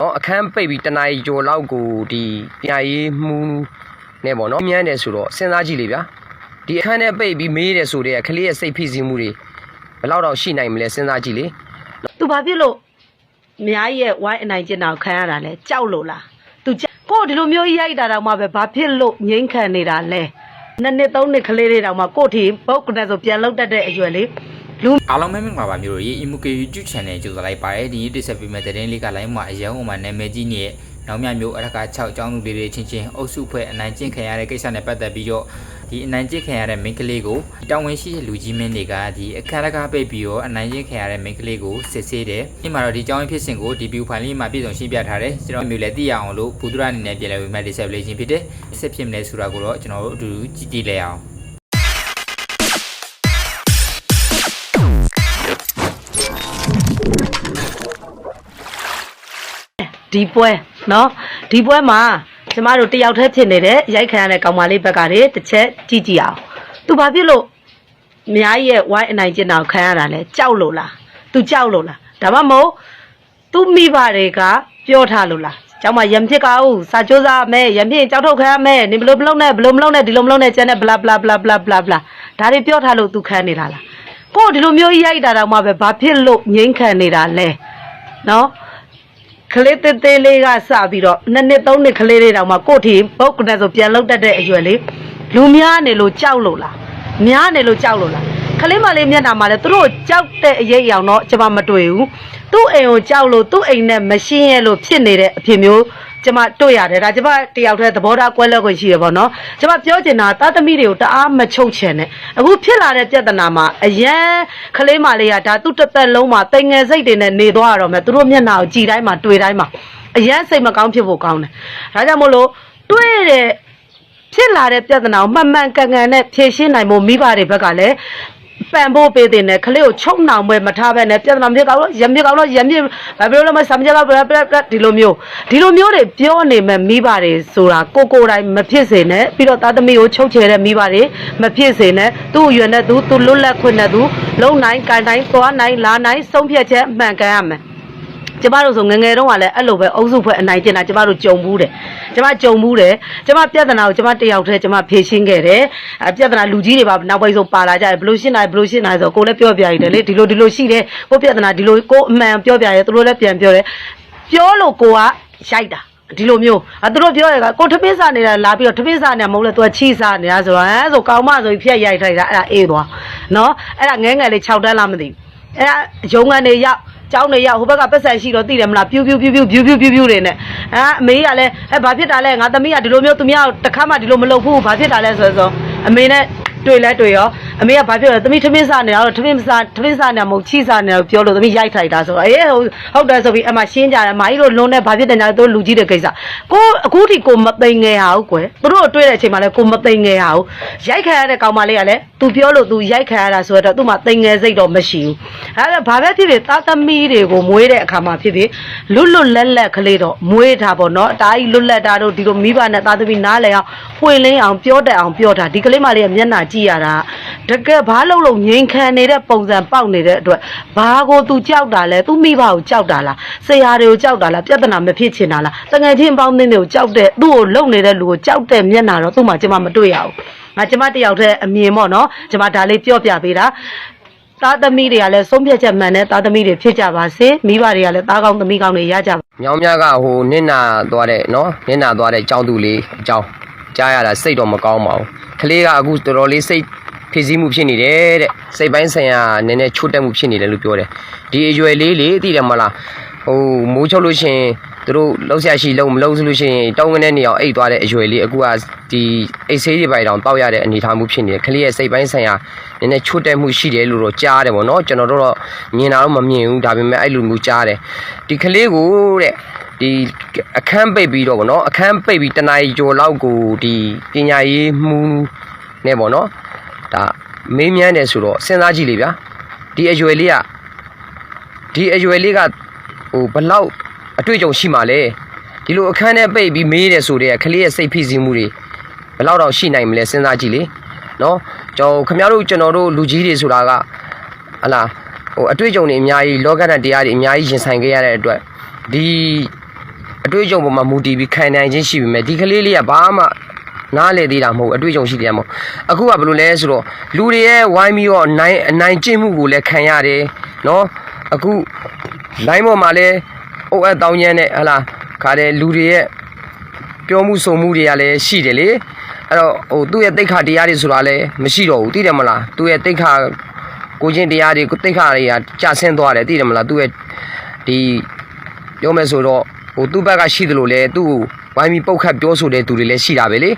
နော်အခန်းပိတ်ပြီးတနားရီကျော်လောက်ကိုဒီပညာရေးမှုနဲ့ပေါ့နော်မြန်းတယ်ဆိုတော့စဉ်းစားကြည့်လေဗျာဒီအခန်းထဲပိတ်ပြီးမေးတယ်ဆိုတဲ့ကလေးရဲ့စိတ်ဖိစီးမှုတွေဘယ်လောက်တော့ရှိနိုင်မလဲစဉ်းစားကြည့်လေသူဘာဖြစ်လို့အများကြီးရဲ့ဝိုင်းအနိုင်ကျင်တာကိုခံရတာလဲကြောက်လို့လားသူကြောက်ကိုယ်ဒီလိုမျိုးကြီးရိုက်တာတော့မှပဲဘာဖြစ်လို့ငိမ့်ခံနေတာလဲနှစ်နှစ်သုံးနှစ်ကလေးတွေတောင်မှကိုယ့်ထီပုတ်ကနေဆိုပြန်လောက်တတ်တဲ့အရွယ်လေး လူအားလုံးပဲမင်္ဂလာပါမျိုးတို့ရေ Imuke YouTube Channel ကြိုဆိုလိုက်ပါတယ်ဒီနေ့တိဆက်ပေးမယ့်သတင်းလေးကလိုင်းမှာအရန်ဟိုမှာနာမည်ကြီးနေတဲ့နောက်မြမျိုးအရက6အကြောင်းလူလေးတွေချင်းချင်းအုပ်စုဖွဲ့အနိုင်ကျင့်ခံရတဲ့ကိစ္စနဲ့ပတ်သက်ပြီးတော့ဒီအနိုင်ကျင့်ခံရတဲ့မိန်းကလေးကိုတောင်ဝင်ရှိတဲ့လူကြီးမင်းတွေကဒီအခမ်းအနားပိတ်ပြီးတော့အနိုင်ကျင့်ခံရတဲ့မိန်းကလေးကိုစစ်ဆေးတယ်ဒီမှာတော့ဒီအကြောင်းဖြစ်စဉ်ကိုဒီ view file လေးမှာပြည့်စုံရှင်းပြထားတယ်ကျွန်တော်မျိုးလည်းသိရအောင်လို့ဘူဒရအနေနဲ့ပြန်လည်ဝင်မဲ့ဒီဆက်လေးချင်းဖြစ်တယ်ဆက်ဖြစ်မလဲဆိုတာကိုတော့ကျွန်တော်တို့အတူတူကြည့်ကြည့်လိုက်အောင် ဒီပွဲနော်ဒီပွဲမှာကျမတို့တယောက်တည်းဖြစ်နေတဲ့ရိုက်ခံရတဲ့ကောင်မလေးဘက်ကတည်းတစ်ချက်ကြည့်ကြည့်အောင်သူဘာဖြစ်လို့အများကြီးရဲ့ဝိုင်းအနိုင်ကျင့်တာကိုခံရတာလဲကြောက်လို့လားသူကြောက်လို့လားဒါမှမဟုတ်သူ့မိဘတွေကပြောထားလို့လားကျောင်းမှာရံဖြစ်ကောက်စာကြိုးစားမယ်ရံဖြစ်ကြောက်ထုတ်ခံရမယ်နင်ဘလို့မလုပ်နဲ့ဘလို့မလုပ်နဲ့ဒီလိုမလုပ်နဲ့ကျန်တဲ့ bla bla bla bla bla bla ဒါတွေပြောထားလို့သူခံနေတာလားကို့ဒီလိုမျိုးရိုက်တာတော့မှပဲဘာဖြစ်လို့ငြိမ့်ခံနေတာလဲနော် ကလေးသေးသေးလေးကစပြီးတော့နှစ်နှစ်သုံးနှစ်ကလေးတွေတောင်မှကိုယ့်ထီပုတ်ကနေဆိုပြန်လောက်တတ်တဲ့အရွယ်လေးလူများနေလို့ကြောက်လို့လားများနေလို့ကြောက်လို့လား ကလေးမလေးမျက်နှာမှာလည်းသူတို့ကြောက်တဲ့အရေးအယောင်တော့ကျွန်မမတွေ့ဘူးသူ့အိမ်ကိုကြောက်လို့သူ့အိမ်နဲ့မရှင်းရလို့ဖြစ်နေတဲ့အဖြစ်မျိုးကျွန်မတွေ့ရတယ်ဒါကျွန်မတယောက်တည်းသဘောထားကွဲလွဲခွင့်ရှိရပါတော့ကျွန်မပြောချင်တာတာသမီတွေကိုတအားမချုပ်ချင်နဲ့အခုဖြစ်လာတဲ့ပြဿနာမှာအရန်ကလေးမလေးကဒါသူ့တစ်သက်လုံးမှာတိမ်ငယ်စိတ်တွေနဲ့နေသွားရတော့မယ်သူတို့မျက်နှာကိုကြည်တိုင်းမှာတွေ့တိုင်းမှာအရန်စိတ်မကောင်းဖြစ်ဖို့ကောင်းတယ်ဒါကြောင့်မို့လို့တွေ့တဲ့ဖြစ်လာတဲ့ပြဿနာကိုမှန်မှန်ကန်ကန်နဲ့ဖြေရှင်းနိုင်ဖို့မိဘတွေဘက်ကလည်း ပံဖို့ပေးတဲ့နဲ့ကလေးကိုချုံနှောင်ပွဲမထားဘဲနဲ့ပြဿနာမြေကောက်လို့ရမြေကောက်လို့ရမြေဘာပြောလို့မစမ်းကြတော့ဘလဘလဒီလိုမျိုးဒီလိုမျိုးတွေပြောနေမဲ့မိဘတွေဆိုတာကိုကိုယ်တိုင်မဖြစ်စေနဲ့ပြီးတော့သားသမီးကိုချုပ်ချယ်တဲ့မိဘတွေမဖြစ်စေနဲ့သူ့အရွယ်နဲ့သူသူလွတ်လပ်ခွင့်နဲ့သူလုံနိုင်ကန်တိုင်းသွားနိုင်လာနိုင်ဆုံးဖြတ်ချက်မှန်ကန်ရမယ် ကျမတို့ဆိုငယ်ငယ်တုန်းကလည်းအဲ့လိုပဲအုပ်စုဖွဲ့အနိုင်ကျင့်တာကျမတို့ကြုံဘူးတယ်ကျမကြုံဘူးတယ်ကျမပြဿနာကိုကျမတယောက်တည်းကျမဖြေရှင်းခဲ့တယ်အပြဿနာလူကြီးတွေပါနောက်ပိုင်းဆုံးပါလာကြတယ်ဘလို့ရှင်းတာဘလို့ရှင်းတာဆိုကိုယ်လည်းပြောပြရတယ်လေဒီလိုဒီလိုရှိတယ်ကိုပြဿနာဒီလိုကိုအမှန်ပြောပြရဲသူတို့လည်းပြန်ပြောတယ်ပြောလို့ကိုကရိုက်တာဒီလိုမျိုးအဲသူတို့ပြောရကကိုထမင်းစားနေတာလာပြီးတော့ထမင်းစားနေတာမဟုတ်လဲသူကချီစားနေတာဆိုတော့ဟမ်ဆိုကောင်းမဆိုပြီးဖြတ်ရိုက်ထိုက်တာအဲ့ဒါအေးသွားနော်အဲ့ဒါငဲငယ်လေး6တန်းလားမသိဘူးအဲ့ဒါရုံငန်းတွေရောက် ကျောင်းနေရောက်ဟိုဘက်ကပတ်ဆက်ရှိတော့သိတယ်မလားပြူးပြူးပြူးပြူးပြူးပြူးပြူးပြူးတွေနဲ့အဲအမေကလည်းအဲဘာဖြစ်တာလဲငါသမီးကဒီလိုမျိုးသူများတခါမှဒီလိုမလုပ်ဘူးဘာဖြစ်တာလဲဆိုတော့အမေနဲ့ တွေ့လဲတွေ့ရောအမေကဘာဖြစ်လဲသမီးထမင်းစားနေတာတော့ထမင်းစားထမင်းစားနေတာမဟုတ်ချီစားနေတာပြောလို့သမီးရိုက်ထိုက်တာဆိုတော့အေးဟုတ်ဟုတ်တယ်ဆိုပြီးအမရှင်းကြတယ်မာကြီးတို့လုံးနဲ့ဘာဖြစ်တယ်ညာတို့လူကြီးတဲ့ကိစ္စကိုအခုထိကိုမသိငယ်ဟာဟုတ်ကွယ်သူတို့တွေ့တဲ့အချိန်မှာလဲကိုမသိငယ်ဟာဟုတ်ရိုက်ခံရတဲ့ကောင်မလေးကလည်းသူပြောလို့သူရိုက်ခံရတာဆိုတော့သူ့မှာသိငယ်စိတ်တော့မရှိဘူးအဲဒါဘာပဲဖြစ်ဖြစ်သားသမီးတွေကိုမွေးတဲ့အခါမှာဖြစ်ဖြစ်လွတ်လွတ်လပ်လပ်ကလေးတော့မွေးထားပေါ့နော်အတားကြီးလွတ်လပ်တာတို့ဒီလိုမိဘနဲ့သားသမီးနားလဲအောင်ဖွင့်လင်းအောင်ပြောတတ်အောင်ပြောတာဒီကလေးမလေးကမျက်နှာကြည့်ရတာတကယ်ဘာလို့လို့ငြိမ်ခံနေတဲ့ပုံစံပေါက်နေတဲ့အတွက်ဘာကိုသူကြောက်တာလဲသူမိဘကိုကြောက်တာလားဆရာတွေကိုကြောက်တာလားပြဿနာမဖြစ်ချင်တာလားတငယ်ချင်းပေါင်းသင်းတွေကိုကြောက်တဲ့သူ့ကိုလုံနေတဲ့လူကိုကြောက်တဲ့မျက်နှာတော့သူ့မှာကျမမတွေ့ရဘူးငါကျမတယောက်တည်းအမြင်ပေါ့နော်ကျမဒါလေးပြောပြပေးတာသားသမီးတွေကလည်းဆုံးဖြတ်ချက်မှန်တဲ့သားသမီးတွေဖြစ်ကြပါစေမိဘတွေကလည်းသားကောင်းသမီးကောင်းတွေရကြပါမြောင်းမြကဟိုနင့်နာသွားတဲ့နော်နင့်နာသွားတဲ့ကြောင်းသူလေးအကြောင်း ကြားရတာစိတ်တော့မကောင်းပါဘူးကလေးကအခုတော်တော်လေးစိတ်ဖိစီးမှုဖြစ်နေတယ်တဲ့စိတ်ပိုင်းဆိုင်ရာနည်းနည်းချို့တက်မှုဖြစ်နေတယ်လို့ပြောတယ်ဒီအရွယ်လေးလေးသိတယ်မလားဟိုမိုးချုပ်လို့ရှရင်သူတို့လှုပ်ရှားရှိလုံးမလှုပ်ဆိုလို့ရှရင်တောင်းကနေနေအောင်အိတ်သွားတဲ့အရွယ်လေးအခုကဒီအိတ်ဆေးတွေပိုင်တောင်တောက်ရတဲ့အနေအထားမှုဖြစ်နေတယ်ကလေးရဲ့စိတ်ပိုင်းဆိုင်ရာနည်းနည်းချို့တက်မှုရှိတယ်လို့တော့ကြားတယ်ဗောနော်ကျွန်တော်တို့တော့မြင်တာတော့မမြင်ဘူးဒါပေမဲ့အဲ့လိုမျိုးကြားတယ်ဒီကလေးကိုတဲ့ ဒီအခန်းပိတ်ပြီးတော့ဗောနော်အခန်းပိတ်ပြီးတနားရီကျော်လောက်ကိုဒီပညာရေးမှုနဲ့ဗောနော်ဒါမေးမြန်းတယ်ဆိုတော့စဉ်းစားကြည့်လေဗျာဒီအရွယ်လေးကဒီအရွယ်လေးကဟိုဘလောက်အတွေ့အကြုံရှိမှလဲဒီလိုအခန်းထဲပိတ်ပြီးမေးတယ်ဆိုတဲ့ကလေးရဲ့စိတ်ဖိစီးမှုတွေဘယ်လောက်တော့ရှိနိုင်မလဲစဉ်းစားကြည့်လေနော်ကျွန်တော်ခင်ဗျားတို့ကျွန်တော်တို့လူကြီးတွေဆိုတာကဟလာဟိုအတွေ့အကြုံတွေအများကြီးလောကဓာတ်တရားတွေအများကြီးရင်ဆိုင်ခဲ့ရတဲ့အတွက်ဒီ အတွေ့အကြုံပေါ်မှာမူတည်ပြီးခံနိုင်ခြင်းရှိပြီမဲ့ဒီကလေးလေးကဘာမှနားလေသေးတာမဟုတ်ဘူးအတွေ့အကြုံရှိတယ်မဟုတ်အခုကဘယ်လိုလဲဆိုတော့လူတွေရဲ့ဝိုင်းပြီးတော့အနိုင်အနိုင်ကျင့်မှုကိုလည်းခံရတယ်နော်အခု line ပေါ်မှာလည်းအုတ်အပ်တောင်းညမ်းနဲ့ဟလာခါတယ်လူတွေရဲ့ပြောမှုဆိုမှုတွေကလည်းရှိတယ်လေအဲ့တော့ဟိုသူ့ရဲ့တိတ်ခါတရားတွေဆိုတာလည်းမရှိတော့ဘူးသိတယ်မလားသူ့ရဲ့တိတ်ခါကိုချင်းတရားတွေကိုတိတ်ခါတွေကကြာဆင်းသွားတယ်သိတယ်မလားသူ့ရဲ့ဒီပြောမယ်ဆိုတော့ ဟိုသူ့ဘက်ကရှိတယ်လို့လေသူ့ကိုဝိုင်းပြီးပုတ်ခတ်ပြောဆိုတဲ့သူတွေလည်းရှိတာပဲလေ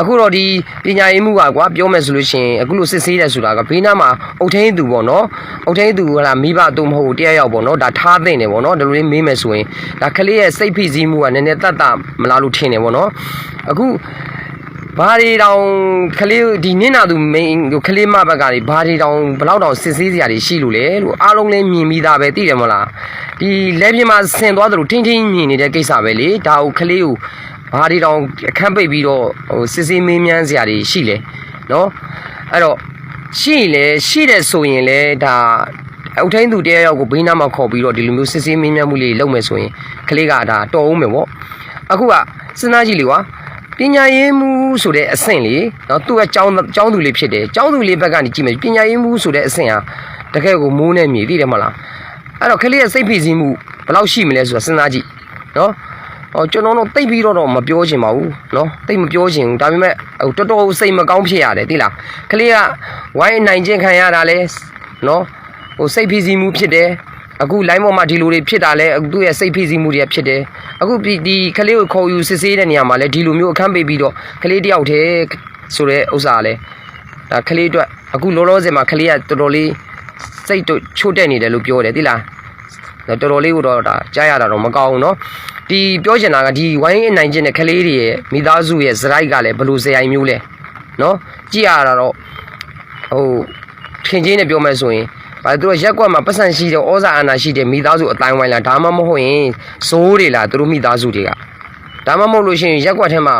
အခုတော့ဒီပညာရေးမှုကကွာပြောမယ်ဆိုလို့ရှိရင်အခုလိုစစ်ဆေးတယ်ဆိုတာကဘေးနားမှာအုတ်ထင်းသူပေါ့နော်အုတ်ထင်းသူကလားမိဘသူမဟုတ်ဘူးတရားရောက်ပေါ့နော်ဒါထားသိမ့်တယ်ပေါ့နော်ဒီလိုလေးမေးမယ်ဆိုရင်ဒါကလေးရဲ့စိတ်ဖိစီးမှုကနည်းနည်းတတ်တတ်မလားလို့ထင်တယ်ပေါ့နော်အခု ဘာတွေတောင်ကလေးဒီနင့်နာသူမိန်ကလေးမဘက်ကနေဘာတွေတောင်ဘလောက်တောင်စစ်ဆေးစရာတွေရှိလို့လဲလို့အားလုံးလည်းမြင်ပြီးသားပဲသိတယ်မလားဒီလက်ပြင်မှာဆင်သွားသလိုထင်းထင်းမြင်နေတဲ့ကိစ္စပဲလေဒါကိုကလေးကိုဘာတွေတောင်အခန်းပိတ်ပြီးတော့ဟိုစစ်ဆေးမေးမြန်းစရာတွေရှိလေနော်အဲ့တော့ရှိရင်လေရှိတယ်ဆိုရင်လေဒါအုတ်ထင်းသူတရားရောက်ကိုဘေးနားမှာခေါ်ပြီးတော့ဒီလိုမျိုးစစ်ဆေးမေးမြန်းမှုလေးလုပ်မယ်ဆိုရင်ကလေးကဒါတော်အောင်မယ်ပေါ့အခုကစဉ်းစားကြည့်လေကွာ ပညာရေးမှုဆိုတဲ့အဆင့်လေနော်သူကကျောင်းကျောင်းသူလေးဖြစ်တယ်ကျောင်းသူလေးဘက်ကနေကြည့်မယ်ပညာရေးမှုဆိုတဲ့အဆင့်ဟာတကယ်ကိုမိုးနဲ့မြေသိတယ်မဟုတ်လားအဲ့တော့ကလေးရဲ့စိတ်ဖိစီးမှုဘယ်လောက်ရှိမလဲဆိုတာစဉ်းစားကြည့်နော်ဟောကျွန်တော်တို့တိတ်ပြီးတော့တော့မပြောချင်ပါဘူးနော်တိတ်မပြောချင်ဘူးဒါပေမဲ့ဟိုတော်တော်စိတ်မကောင်းဖြစ်ရတယ်သိလားကလေးကဝိုင်းနိုင်ခြင်းခံရတာလဲနော်ဟိုစိတ်ဖိစီးမှုဖြစ်တယ် အခု line ပေါ်မှာဒီလိုတွေဖြစ်တာလဲအခုသူ့ရဲ့စိတ်ဖိစီးမှုတွေဖြစ်တယ်အခုဒီဒီကလေးကိုခေါ်ယူစစ်ဆေးတဲ့နေရာမှာလဲဒီလိုမျိုးအခန်းပေးပြီးတော့ကလေးတယောက်တည်းဆိုတဲ့ဥစ္စာလဲဒါကလေးအတွက်အခုလောလောဆယ်မှာကလေးကတော်တော်လေးစိတ်တို့ချို့တက်နေတယ်လို့ပြောတယ်သိလားတော်တော်လေးကိုတော့ဒါကြားရတာတော့မကောင်းဘူးเนาะဒီပြောချင်တာကဒီဝိုင်းအနိုင်ကျင်တဲ့ကလေးတွေရဲ့မိသားစုရဲ့ဇရိုက်ကလည်းဘယ်လိုဇယိုင်မျိုးလဲเนาะကြည့်ရတာတော့ဟိုထင်ချင်းနဲ့ပြောမယ်ဆိုရင် ဘာလို့သူတို့ရက်ကွက်မှာပတ်စံရှိတဲ့ဩဇာအာဏာရှိတဲ့မိသားစုအတိုင်းဝိုင်းလားဒါမှမဟုတ်ရင်ဇိုးတွေလားသူတို့မိသားစုတွေကဒါမှမဟုတ်လို့ရှိရင်ရက်ကွက်ထဲမှာ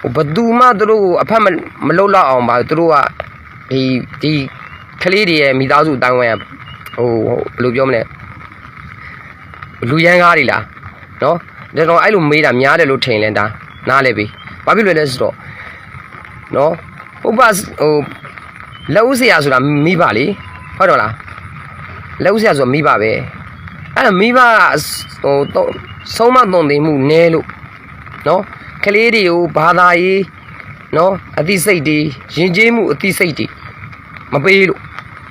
ဟိုဘယ်သူမှသူတို့ကိုအဖက်မမလုလောက်အောင်ပါသူတို့ကဒီဒီကလေးတွေရဲ့မိသားစုအတိုင်းဝိုင်းကဟိုဟိုဘယ်လိုပြောမလဲလူရန်ကားတွေလားနော်ဒါတော့အဲ့လိုမေးတာများတယ်လို့ထင်လဲဒါနားလဲပြီဘာဖြစ်လို့လဲဆိုတော့နော်ဥပဟိုလက်ဦးစရာဆိုတာမိဘလေဟုတ်တော့လား လက်ဦးဆရာဆိုမိဘပဲအဲ့မိဘဟိုဆုံးမသွန်သင်မှုနည်းလို့နော်ကလေးတွေကိုဘာသာရေးနော်အသိစိတ်တွေယဉ်ကျေးမှုအသိစိတ်တွေမပေးလို့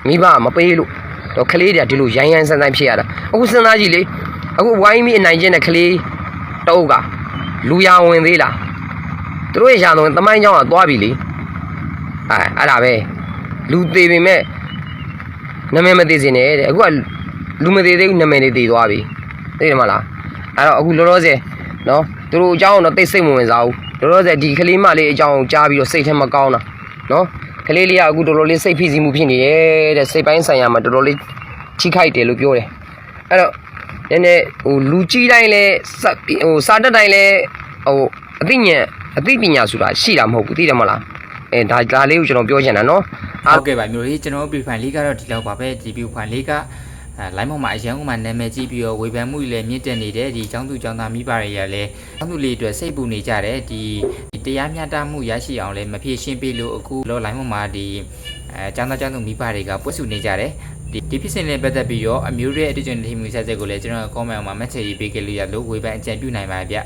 မိဘမပေးလို့တော့ကလေးတွေကဒီလိုရိုင်းရိုင်းဆန်းဆန်းဖြစ်ရတာအခုစဉ်းစားကြည့်လေအခုဝိုင်းပြီးအနိုင်ကျင့်တဲ့ကလေးတအုပ်ကလူရဝင်သေးလားသူတို့ရဲ့ရာသွင်းတမိုင်းကြောင်းကသွားပြီလေအဲအဲ့ဒါပဲလူသေးပေမဲ့ နာမည်မသိစင်နဲ့တဲ့အခုကလူမသေးသေးဘူးနာမည်လေးသိသွားပြီသိတယ်မလားအဲ့တော့အခုလောလောဆယ်နော်သူတို့အကြောင်းတော့သိစိတ်မဝင်စားဘူးလောလောဆယ်ဒီကလေးမလေးအကြောင်းကြားပြီးတော့စိတ်ထဲမကောင်းတာနော်ကလေးလေးကအခုတော်တော်လေးစိတ်ဖိစီးမှုဖြစ်နေတယ်တဲ့စိတ်ပိုင်းဆိုင်ရာမှာတော်တော်လေးချိခိုက်တယ်လို့ပြောတယ်အဲ့တော့နည်းနည်းဟိုလူကြီးတိုင်းလဲစက်ဟိုစာတက်တိုင်းလဲဟိုအသိဉာဏ်အသိပညာဆိုတာရှိတာမဟုတ်ဘူးသိတယ်မလား အဲဒါဒါလေးကိုကျွန်တော်ပြောချင်တာနော် ဟုတ်ကဲ့ပါမျိုးလေးကျွန်တော်တို့ prefine လေးကတော့ဒီလောက်ပါပဲဒီ prefine လေးကအဲ line ပေါ်မှာအရန်ဥမာနာမည်ကြီးပြီးတော့ဝေဖန်မှုတွေလည်းမြင့်တက်နေတယ်ဒီចောင်းသူចောင်းသားမိဘတွေကလည်းចောင်းသူလေးအတွက်စိတ်ပူနေကြတယ်ဒီဒီတရားမျှတမှုရရှိအောင်လည်းမဖြေရှင်းပေးလို့အခုလော line ပေါ်မှာဒီအဲចောင်းသားចောင်းသူမိဘတွေကပွတ်စုနေကြတယ်ဒီဒီဖြစ်စဉ်နဲ့ပတ်သက်ပြီးတော့အမျိုးရဲ့အတွေ့အကြုံတွေမျိုးဆက်ချက်ကိုလည်းကျွန်တော် comment မှာ message ရေးပေးခဲ့လို့ရလို့ဝေဖန်အကြံပြုနိုင်ပါဗျ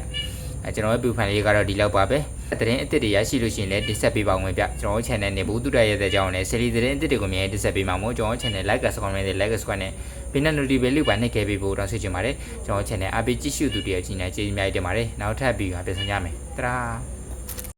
အဲကျွန်တော်ရဲ့ prefine လေးကတော့ဒီလောက်ပါပဲ တရင်အစ်စ်တွေရရှိလို့ရှိရင်လည်း disset ပေးပါဦးမယ်ဗျကျွန်တော် channel နဲ့ဘူးတုတရရဲ့တဲ့ကြောင်းနဲ့ series တရင်အစ်စ်တွေကိုမြင် disset ပေးမှာမို့ကျွန်တော် channel like subscribe နဲ့ like subscribe နဲ့ဘေးနဲ့ notification လေးပါနှိပ်ခဲ့ပေးဖို့တောင်းဆိုချင်ပါတယ်ကျွန်တော် channel အပိကြည့်ရှုသူတွေအချင်းနဲ့ကျေးဇူးများတင်ပါတယ်နောက်ထပ်ပြီးပါပြန်ဆောင်ကြမယ်တရာ